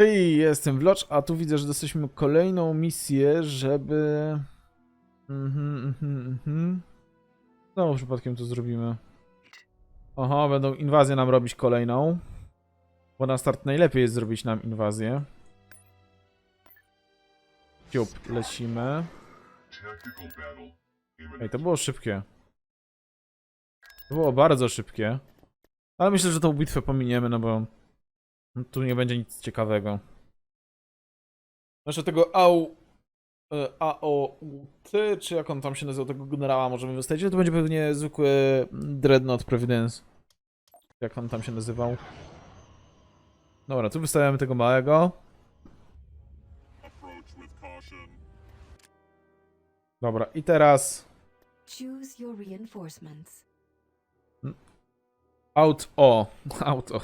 Hej, jestem Vlocz, a tu widzę, że dostaliśmy kolejną misję, żeby... Mhm, mhm, mhm. Znowu przypadkiem to zrobimy. Oho, będą inwazję nam robić kolejną. Bo na start najlepiej jest zrobić nam inwazję. Ciup, lecimy. Ej, to było szybkie. To było bardzo szybkie. Ale myślę, że tą bitwę pominiemy, no bo tu nie będzie nic ciekawego. Znaczy tego AU... e, AOUT, czy jak on tam się nazywał, tego generała możemy wystawić, to będzie pewnie zwykły Dreadnought Providence. Jak on tam się nazywał. Dobra, tu wystawiamy tego małego. Dobra, i teraz... Choose your reinforcements. Out O. Auto.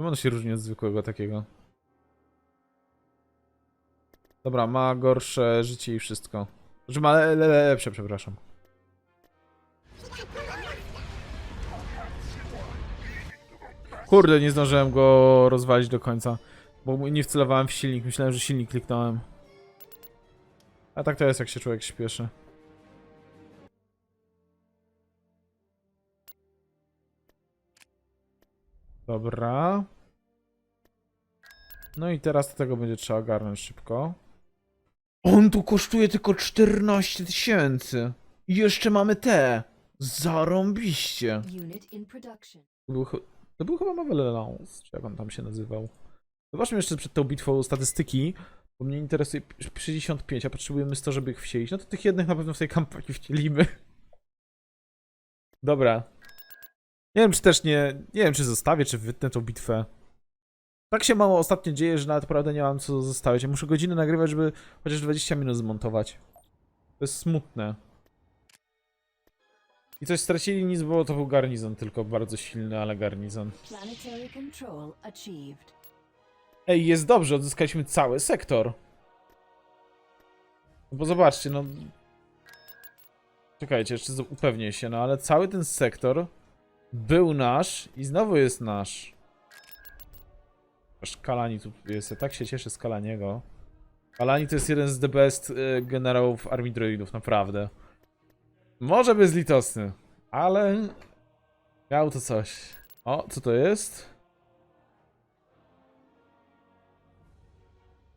Czym ono się różni od zwykłego takiego? Dobra, ma gorsze życie i wszystko. Znaczy ma le le lepsze, przepraszam. Kurde, nie zdążyłem go rozwalić do końca. Bo nie wcelowałem w silnik, myślałem, że silnik kliknąłem. A tak to jest, jak się człowiek śpieszy. Dobra. No i teraz do tego będzie trzeba ogarnąć szybko. On tu kosztuje tylko 14 tysięcy. I jeszcze mamy te. Zarąbiście. Unit in production. To był, to był chyba Mavelance, czy jak on tam się nazywał. Zobaczmy jeszcze przed tą bitwą statystyki, bo mnie interesuje p- 65, a potrzebujemy 100, żeby ich wsielić. No to tych jednych na pewno w tej kampanii wcielimy. Dobra. Nie wiem, czy też nie. Nie wiem, czy zostawię, czy wytnę tą bitwę. Tak się mało ostatnio dzieje, że nawet naprawdę nie mam co zostawiać. Ja muszę godzinę nagrywać, żeby chociaż 20 minut zmontować. To jest smutne. I coś stracili nic, bo to był garnizon, tylko bardzo silny, ale garnizon. Planetary control achieved. Ej, jest dobrze, odzyskaliśmy cały sektor. No bo zobaczcie, no... Czekajcie, jeszcze upewnię się, no ale cały ten sektor był nasz i znowu jest nasz. Aż Kalani tu jest, ja tak się cieszę z Kalaniego. Kalani to jest jeden z the best y, generałów armii droidów, naprawdę. Może bezlitosny, ale miał to coś. O, co to jest?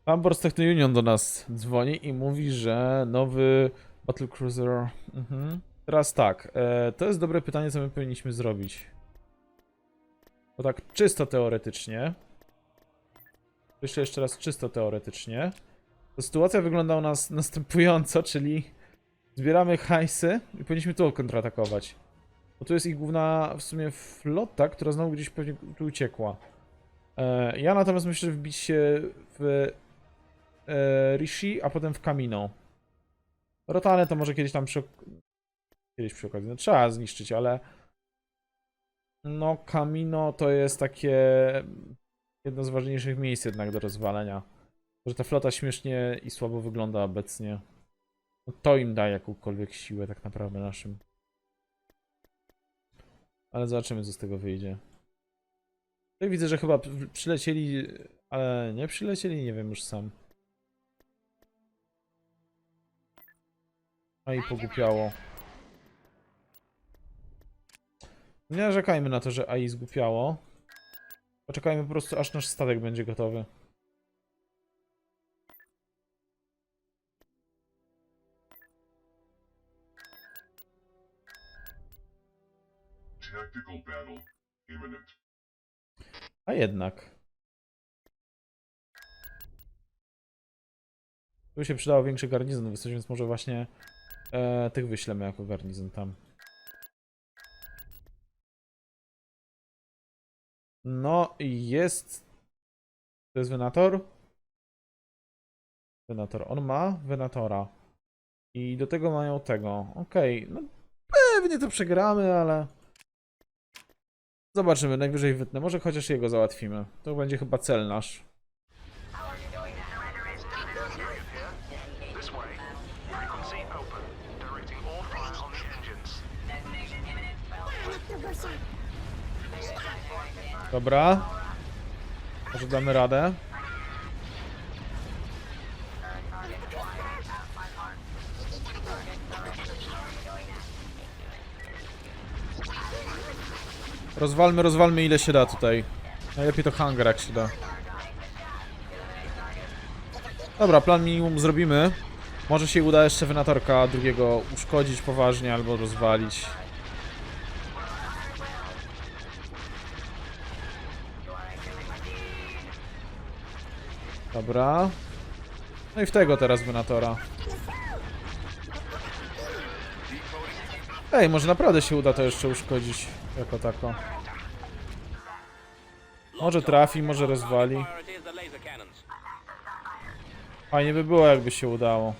Ambers Techno Union do nas dzwoni i mówi, że nowy Battle Cruiser. Mhm. Teraz tak, e, to jest dobre pytanie, co my powinniśmy zrobić. Bo tak czysto teoretycznie. Myślę jeszcze raz czysto teoretycznie. To sytuacja wygląda u nas następująco, czyli zbieramy hajsy i powinniśmy tu kontratakować. Bo tu jest ich główna w sumie flota, która znowu gdzieś pewnie tu uciekła. E, ja natomiast myślę, że wbić się w e, Rishi, a potem w Kamino. Rotane to może kiedyś tam przy, kiedyś przy okazji, no trzeba zniszczyć, ale no Kamino to jest takie jedno z ważniejszych miejsc jednak do rozwalenia. Że ta flota śmiesznie i słabo wygląda obecnie. No to im daje jakąkolwiek siłę tak naprawdę naszym. Ale zobaczymy co z tego wyjdzie. Tutaj widzę, że chyba przylecieli, ale nie przylecieli, nie wiem już sam. A i pogłupiało. Nie narzekajmy na to, że AI zgłupiało. Poczekajmy po prostu, aż nasz statek będzie gotowy. A jednak. Tu się przydało większy garnizon więc może właśnie e, tych wyślemy jako garnizon tam. No i jest... To jest Venator? Venator. On ma Venatora. I do tego mają tego. Okej, no pewnie to przegramy, ale... Zobaczymy, najwyżej wytnę. Może chociaż jego załatwimy. To będzie chyba cel nasz. Dobra. Może damy radę? Rozwalmy, rozwalmy ile się da tutaj. Najlepiej to hangar jak się da. Dobra, plan minimum zrobimy. Może się uda jeszcze Venatorka drugiego uszkodzić poważnie albo rozwalić. Dobra. No i w tego teraz Venatora. Ej, może naprawdę się uda to jeszcze uszkodzić jako tako. Może trafi, może rozwali. Fajnie by było, jakby się udało.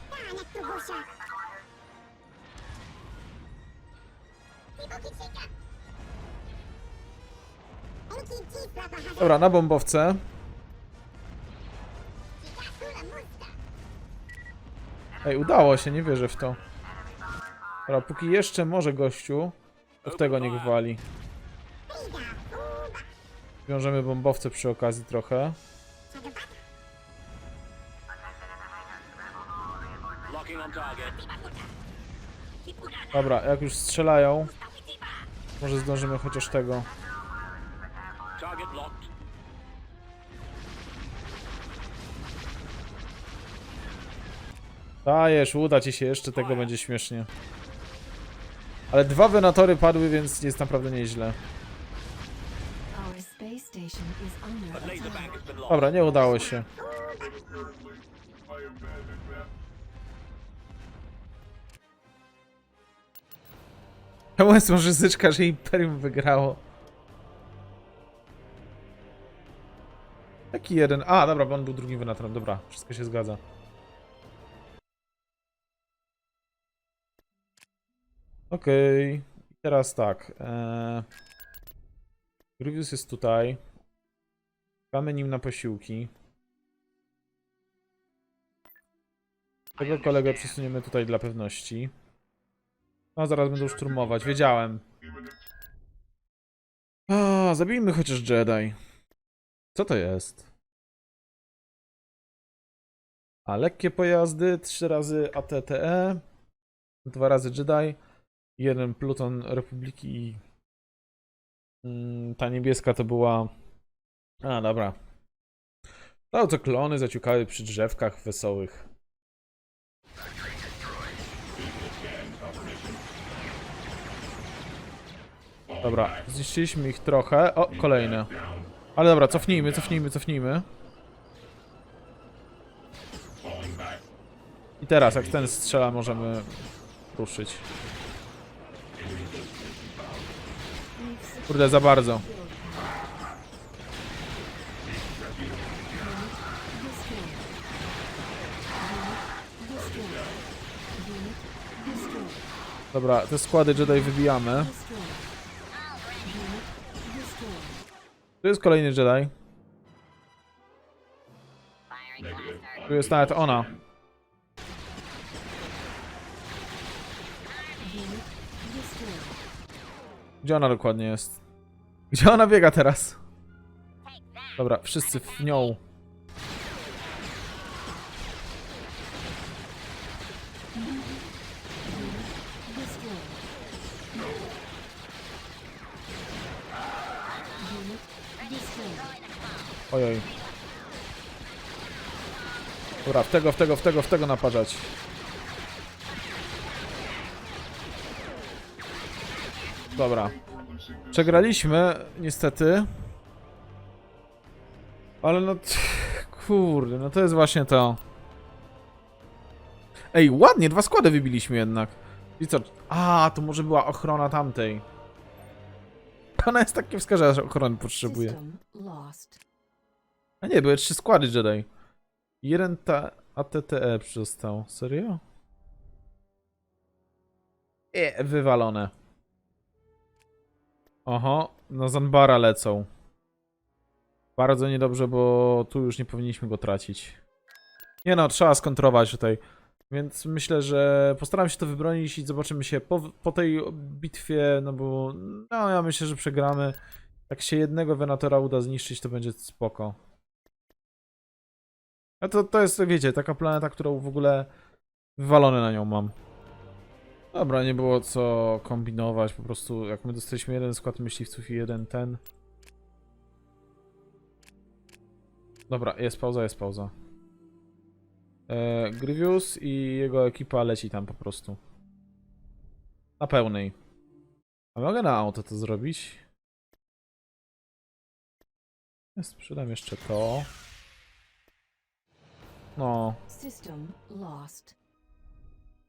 Dobra, na bombowce. Ej, udało się, nie wierzę w to. Dobra, póki jeszcze może gościu, to w tego niech wali. Wiążemy bombowce przy okazji trochę. Dobra, jak już strzelają, może zdążymy chociaż tego. Dajesz, uda ci się, jeszcze tego będzie śmiesznie. Ale dwa wenatory padły, więc jest naprawdę nieźle. Dobra, nie udało się. Czemu jest może zyczka, że Imperium wygrało? Jaki jeden? A, dobra, bo on był drugim wenatorem. Dobra, wszystko się zgadza. Okej. I Teraz tak. Eee... Grievous jest tutaj. Czekamy nim na posiłki. Tego kolegę przesuniemy tutaj dla pewności. No, zaraz będą szturmować. Wiedziałem. A, zabijmy chociaż Jedi. Co to jest? A, lekkie pojazdy, trzy razy ATTE, dwa razy Jedi, jeden pluton Republiki i mm, ta niebieska to była... A, dobra. No to klony zaciukały przy drzewkach wesołych. Dobra, zniszczyliśmy ich trochę. O, kolejne. Ale dobra, cofnijmy, cofnijmy, cofnijmy. I teraz, jak ten strzela, możemy ruszyć. Kurde, za bardzo. Dobra, te składy Jedi wybijamy. Tu jest kolejny Jedi. Tu jest nawet ona. Gdzie ona dokładnie jest? Gdzie ona biega teraz? Dobra, wszyscy w nią. Ojoj. Dobra, w tego, w tego, w tego, w tego naparzać. Dobra. Przegraliśmy, niestety. Ale no... Kurde, no to jest właśnie to. Ej, ładnie, dwa składy wybiliśmy jednak. I co? A, to może była ochrona tamtej. Ona jest takie wskaże, że ochrony potrzebuje. A nie, były trzy składy Jedi. Jeden ta ATTE przystał. Serio? E, wywalone. Oho, na Zanbara lecą. Bardzo niedobrze, bo tu już nie powinniśmy go tracić. Nie no, trzeba skontrować tutaj. Więc myślę, że postaram się to wybronić i zobaczymy się po, po tej bitwie, no bo no ja myślę, że przegramy. Jak się jednego Venatora uda zniszczyć, to będzie spoko. A to, to jest, wiecie, taka planeta, którą w ogóle wywalone na nią mam. Dobra, nie było co kombinować, po prostu jak my dostaliśmy jeden skład myśliwców i jeden ten. Dobra, jest pauza, jest pauza. E, i jego ekipa leci tam po prostu. Na pełnej. A mogę na auto to zrobić? Ja Sprzedam jeszcze to. No, System lost.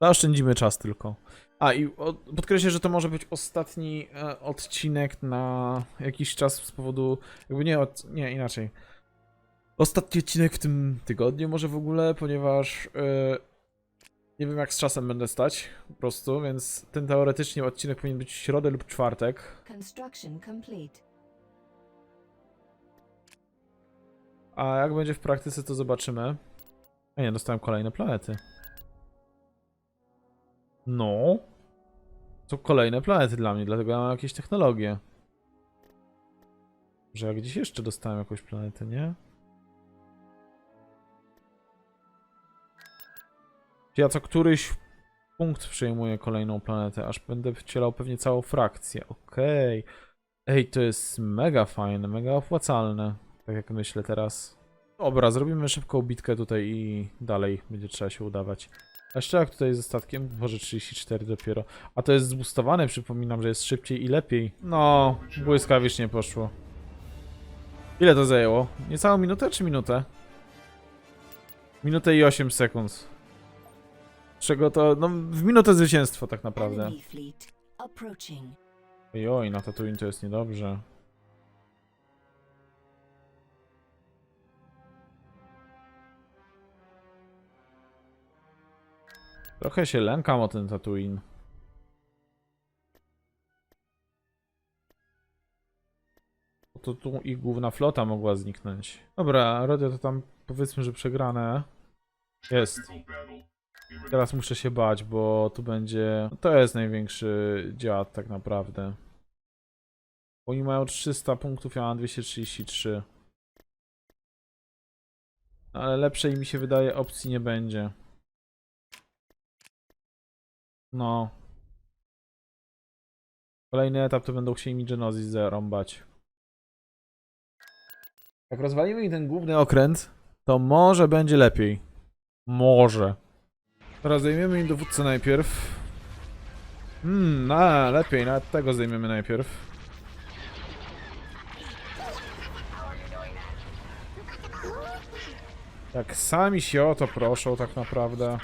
Zaoszczędzimy czas tylko. A i podkreślę, że to może być ostatni e, odcinek na jakiś czas z powodu. Jakby nie, od, nie inaczej. Ostatni odcinek w tym tygodniu, może w ogóle, ponieważ e, nie wiem jak z czasem będę stać po prostu, więc ten teoretycznie odcinek powinien być w środę lub czwartek. Construction complete. A jak będzie w praktyce, to zobaczymy. A nie, dostałem kolejne planety. No. To kolejne planety dla mnie, dlatego ja mam jakieś technologie. Że ja gdzieś jeszcze dostałem jakąś planetę, nie? Ja co któryś punkt przejmuję kolejną planetę, aż będę wcielał pewnie całą frakcję. Okej. Ej, to jest mega fajne, mega opłacalne. Tak jak myślę teraz. Dobra, zrobimy szybką bitkę tutaj i dalej będzie trzeba się udawać. A jeszcze jak tutaj ze statkiem? Może 34 dopiero. A to jest zbustowane, przypominam, że jest szybciej i lepiej. No, błyskawicznie poszło. Ile to zajęło? Niecałą minutę czy minutę? Minutę i 8 sekund. Czego to, no w minutę zwycięstwo tak naprawdę. Ojoj, na Tatooine to jest niedobrze. Trochę się lękam o ten Tatooine. To tu ich główna flota mogła zniknąć. Dobra, radio to tam powiedzmy, że przegrane. Jest. Teraz muszę się bać, bo tu będzie. To jest największy dziad, tak naprawdę. Oni mają 300 punktów, ja mam 233. No, Ale lepszej mi się wydaje opcji nie będzie. No. Kolejny etap to będą chcieli mi Genesis zarąbać. Jak rozwalimy ten główny okręt, to może będzie lepiej. Może. Teraz zajmiemy im dowódcę najpierw. Hmm, no, lepiej, nawet tego zajmiemy najpierw. Tak sami się o to proszą tak naprawdę.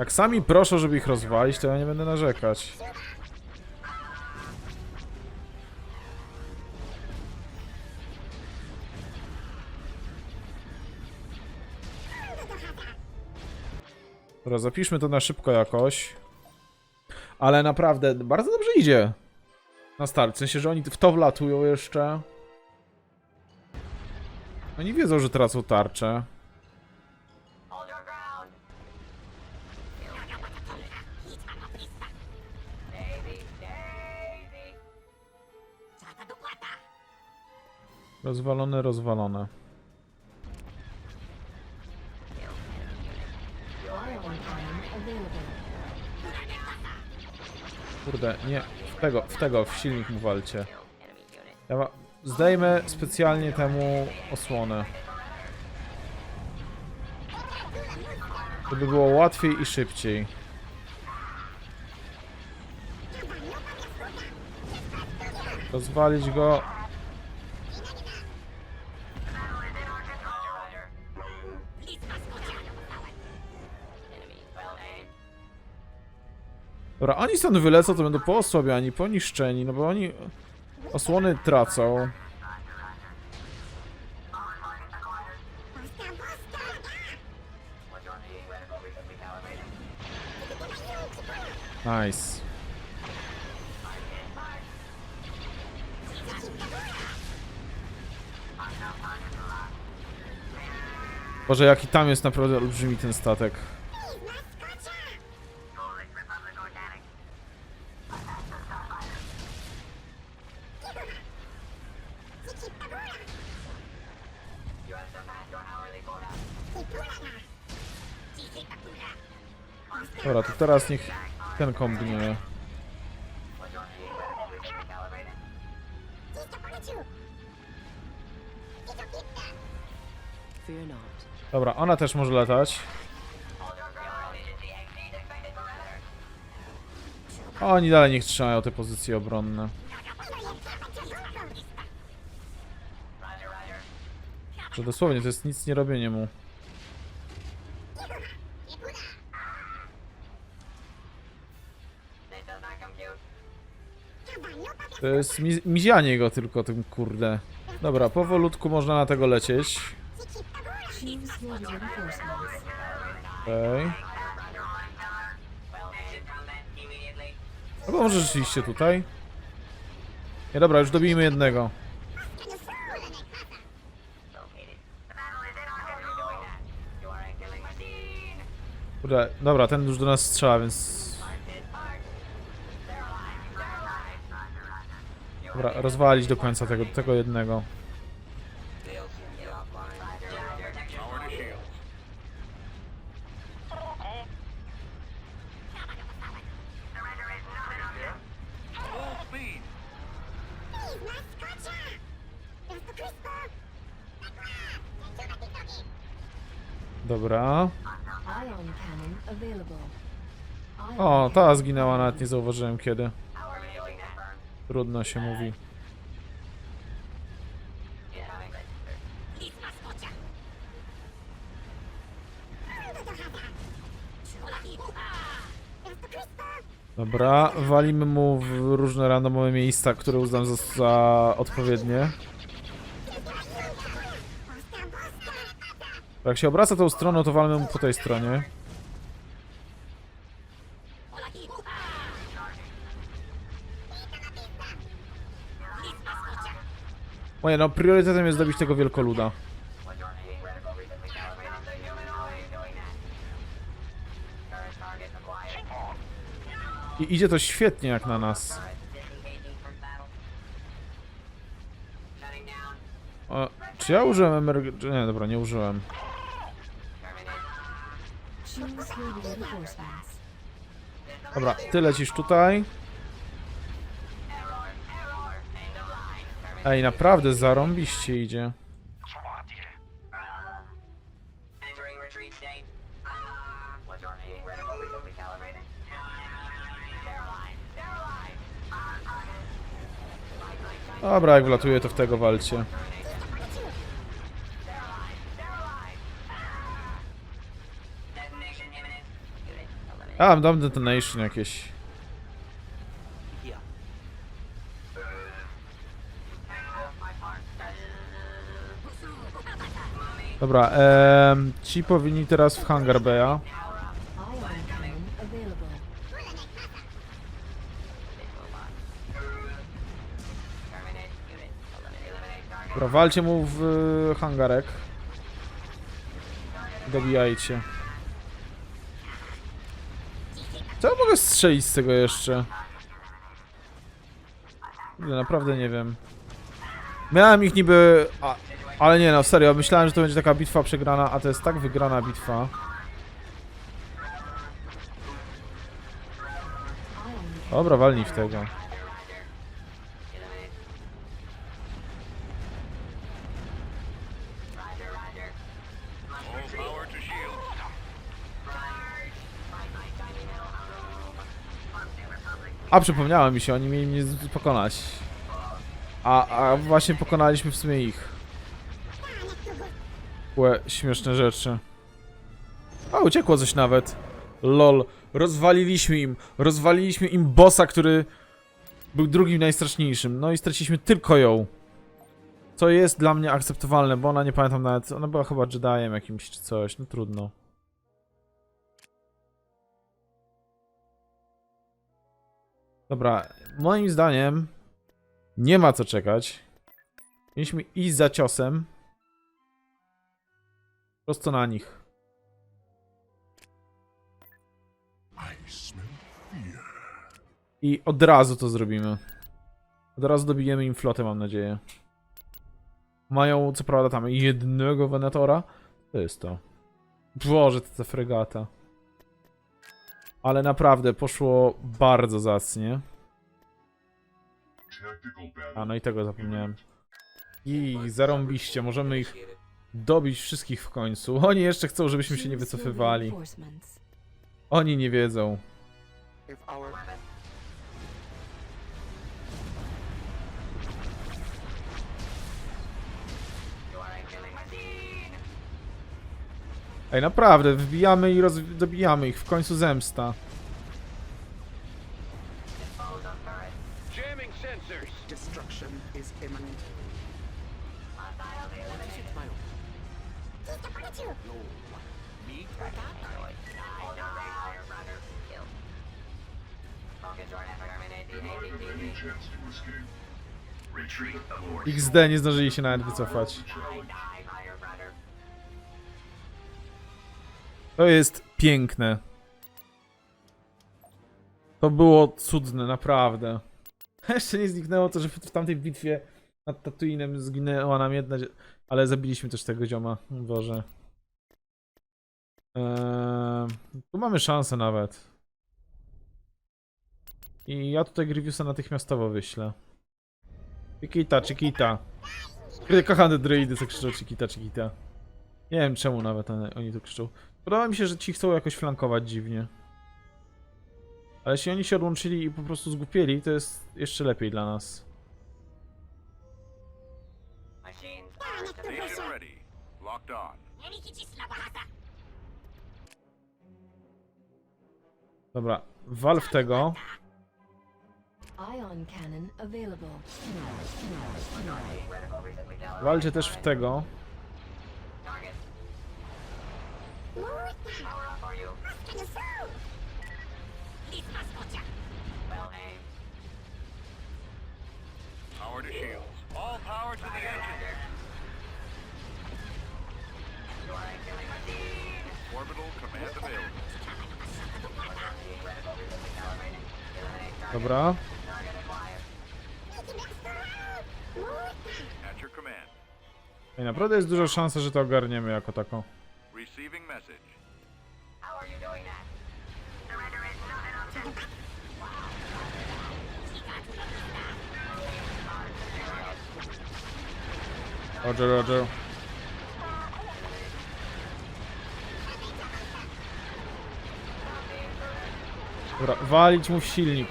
Jak sami proszą, żeby ich rozwalić, to ja nie będę narzekać. Dobra, zapiszmy to na szybko jakoś. Ale naprawdę, bardzo dobrze idzie. Na start, w sensie, że oni w to wlatują jeszcze. Oni wiedzą, że tracą tarczę. Rozwalone, rozwalone. Kurde, nie. W tego, w tego, w silnik mu walcie. Ja ma... Zdejmę specjalnie temu osłonę. Żeby było łatwiej i szybciej. Rozwalić go. Dobra, oni stąd wylecą, to będą poosłabiani, poniszczeni, no bo oni osłony tracą. Nice. Boże, jaki tam jest naprawdę olbrzymi ten statek. Dobra, to teraz niech ten kombinuje. Dobra, ona też może latać. Oni dalej niech trzymają te pozycje obronne. Że dosłownie to jest nic nie robienie mu. To jest mi mizianie go tylko tym kurde. Dobra, powolutku można na tego lecieć. Okej. Albo może rzeczywiście tutaj. Nie, dobra, już dobijmy jednego. Kurde, dobra, ten już do nas strzela, więc... Dobra, rozwalić do końca tego, tego jednego. Dobra. O, ta zginęła, nawet nie zauważyłem kiedy. Trudno się mówi. Dobra, walimy mu w różne randomowe miejsca, które uznam za, za odpowiednie. Jak się obraca tą stroną, to walmy mu po tej stronie. Moje, no priorytetem jest dobić tego wielkoluda. I idzie to świetnie jak na nas. O, czy ja użyłem emerg... Nie, dobra, nie użyłem. Dobra, ty lecisz tutaj. Ej, naprawdę zarąbiście idzie. Dobra, jak wlatuje, to w tego walcie. A, dam detonation jakieś. Dobra, em, ci powinni teraz w Hangar Beya. Dobra, walcie mu w y, hangarek. Dobijajcie. Co ja mogę strzelić z tego jeszcze? Naprawdę nie wiem. Miałem ich niby... A, ale nie no, serio, myślałem, że to będzie taka bitwa przegrana, a to jest tak wygrana bitwa. Dobra, walnij w tego. A, przypomniało mi się, oni mieli mnie pokonać. A, a właśnie pokonaliśmy w sumie ich. Łe, śmieszne rzeczy. A, uciekło coś nawet. Lol, rozwaliliśmy im, rozwaliliśmy im bossa, który był drugim najstraszniejszym. No i straciliśmy tylko ją. Co jest dla mnie akceptowalne, bo ona nie pamiętam nawet, ona była chyba Jediem jakimś czy coś, no trudno. Dobra, moim zdaniem nie ma co czekać. Mieliśmy iść za ciosem. Prosto na nich. I od razu to zrobimy. Od razu dobijemy im flotę, mam nadzieję. Mają, co prawda, tam jednego Venatora. To jest to. Boże, ta fregata. Ale naprawdę poszło bardzo zacnie. A no i tego zapomniałem. I zarąbiście, możemy ich dobić wszystkich w końcu. Oni jeszcze chcą, żebyśmy się nie wycofywali. Oni nie wiedzą. Ej, naprawdę, wbijamy i roz... dobijamy ich. W końcu zemsta. XD nie zdążyli się nawet wycofać. To jest piękne. To było cudne, naprawdę. Jeszcze nie zniknęło to, że w tamtej bitwie nad Tatooinem zginęła nam jedna, ale zabiliśmy też tego zioma. Boże. Eee, tu mamy szansę nawet. I ja tutaj Grievousa natychmiastowo wyślę. Chiquita, Chiquita. Kochane droidy co krzyczą Chiquita, Chiquita. Nie wiem czemu nawet oni to krzyczą. Podoba mi się, że ci chcą jakoś flankować dziwnie. Ale jeśli oni się odłączyli i po prostu zgłupieli, to jest jeszcze lepiej dla nas. Dobra, wal w tego. Ion cannon available. Walcie też w tego. Dobra. At your command. Ej, naprawdę jest duża szansa, że to ogarniemy jako tako. Receiving message. How are you doing that? Surrender is not an option. Roger, roger. Dobra, walić mu w silnik.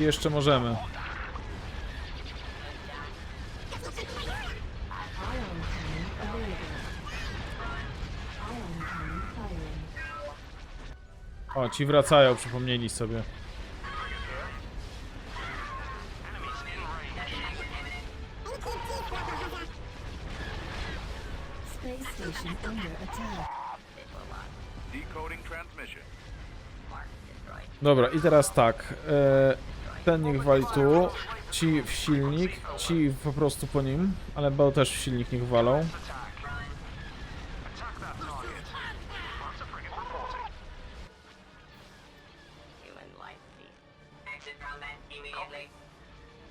Jeszcze możemy. Ci wracają, przypomnieli sobie. Dobra, i teraz tak. E, ten niech wali tu. Ci w silnik. Ci po prostu po nim. Ale Bał też w silnik niech walą.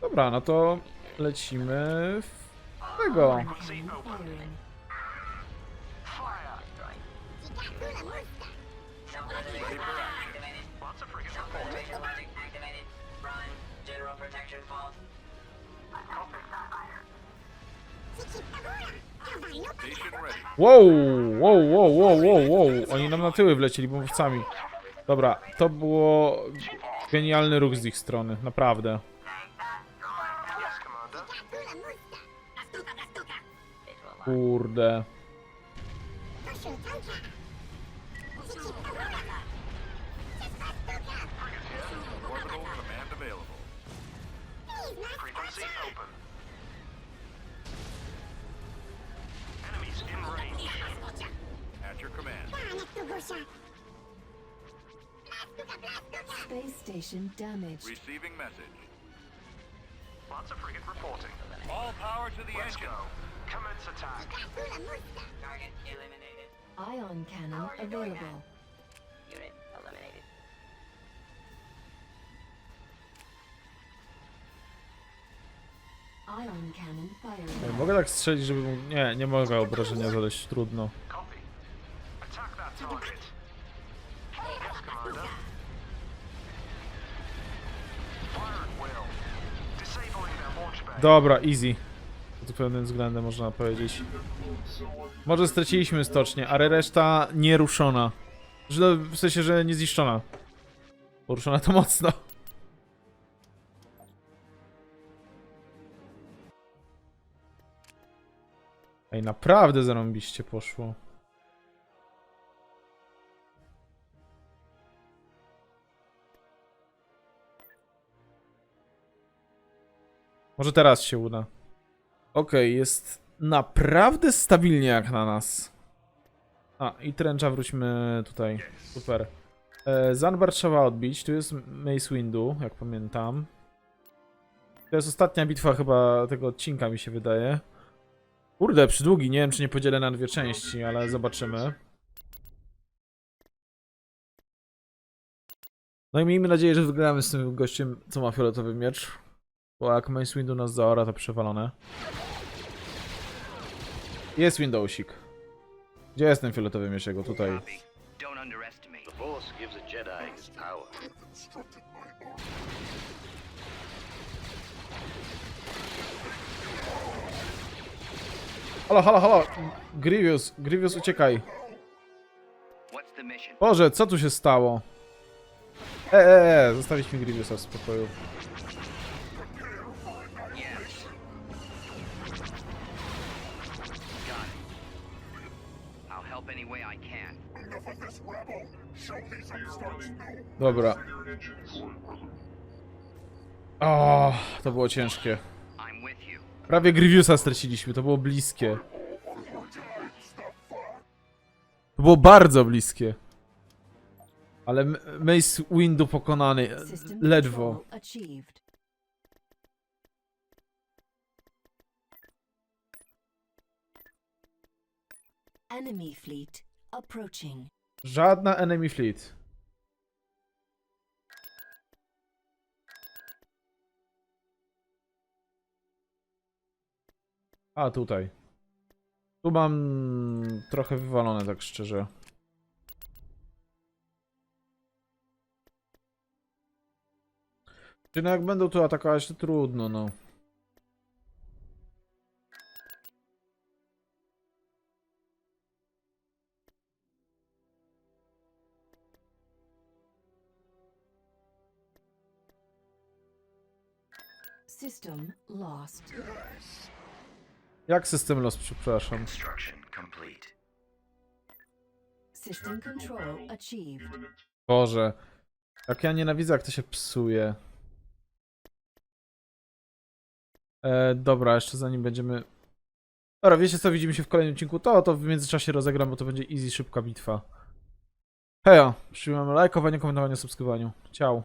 Dobra, no to lecimy w tego. Run. General protection ready. Wow, wow, wow, wow, wow, wow. Oni nam na tyły wlecieli bombowcami. Dobra, to było genialny ruch z ich strony, naprawdę. Kurde. Proszę! Plastuga, plastuga! Space station damaged. Receiving message. Lots of frigate reporting. All power to the Let's engine. go. Commence attack. Target eliminated. Ion cannon available. Unit eliminated. Ion cannon firing. Mogę tak strzelić, żeby... Nie, nie mogę obrażenia zadać, trudno. Dobra, easy. Pod pewnym względem można powiedzieć. Może straciliśmy stocznię, ale reszta nieruszona. W sensie, że nie zniszczona. Poruszona to mocno. Ej, naprawdę zarąbiście poszło. Może teraz się uda. Okej, jest naprawdę stabilnie jak na nas. A, i tręcza wróćmy tutaj. Super. E, Zanbar trzeba odbić. Tu jest Mace Windu, jak pamiętam. To jest ostatnia bitwa chyba tego odcinka, mi się wydaje. Kurde, przydługi. Nie wiem, czy nie podzielę na dwie części, ale zobaczymy. No i miejmy nadzieję, że wygramy z tym gościem, co ma fioletowy miecz. Bo jak Mace Windu nas zaora, to przewalone. Jest Windowsik. Gdzie jest ten fioletowy miecz jego? Tutaj. Halo, halo, halo! Grievous, Grievous, uciekaj. Boże, co tu się stało? E, e, e, zostawić mi Grievousa w spokoju. Dobra. O, to było ciężkie. Prawie Grievousa straciliśmy, to było bliskie. To było bardzo bliskie. Ale Mace Windu pokonany. Ledwo. Enemy fleet approaching. Żadna enemy fleet. A, tutaj. Tu mam trochę wywalone, tak szczerze. Czy no jak będą tu atakować, to trudno, no. System lost. Jak system los, przepraszam. Construction complete. System control achieved. Boże. Jak ja nienawidzę, jak to się psuje. E, dobra, jeszcze zanim będziemy... Dobra, wiecie co, widzimy się w kolejnym odcinku. To, to w międzyczasie rozegram, bo to będzie easy, szybka bitwa. Heja, przyjmujemy lajkowanie, komentowanie, subskrybowanie. Ciao.